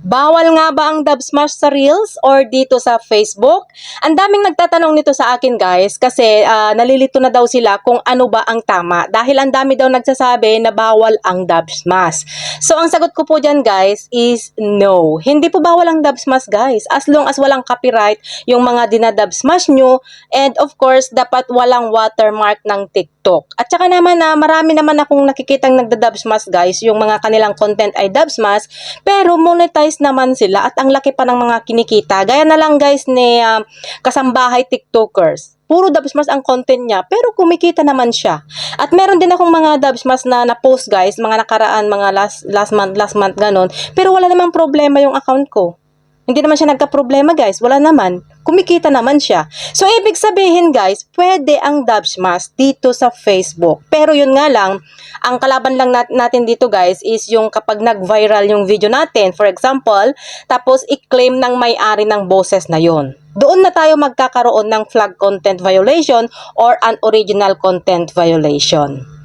Bawal nga ba ang dub smash sa Reels or dito sa Facebook? Ang daming nagtatanong nito sa akin guys kasi ah, nalilito na daw sila kung ano ba ang tama dahil ang dami daw nagsasabi na bawal ang dub smash. So ang sagot ko po dyan guys is no. Hindi po bawal ang dub smash guys as long as walang copyright yung mga dinadub smash nyo and of course dapat walang watermark ng TikTok. At saka naman na marami naman akong nakikitang nagda-dub smash guys yung mga kanilang content ay dub smash pero monetize naman sila at ang laki pa ng mga kinikita. Gaya na lang guys ni ah, kasambahay TikTokers. Puro dub smash ang content niya, pero kumikita naman siya. At meron din akong mga dub smash na na-post guys, mga nakaraan, mga last, last month, last month, ganon. Pero wala namang problema yung account ko. Hindi naman siya nagka-problema guys, wala naman. Kumikita naman siya. So, ibig sabihin guys, pwede ang dub smash dito sa Facebook. Pero yun nga lang, ang kalaban lang nat- natin dito guys is yung kapag nag-viral yung video natin, for example, tapos i-claim ng may-ari ng boses na yon. Doon na tayo magkakaroon ng flag content violation or an original content violation.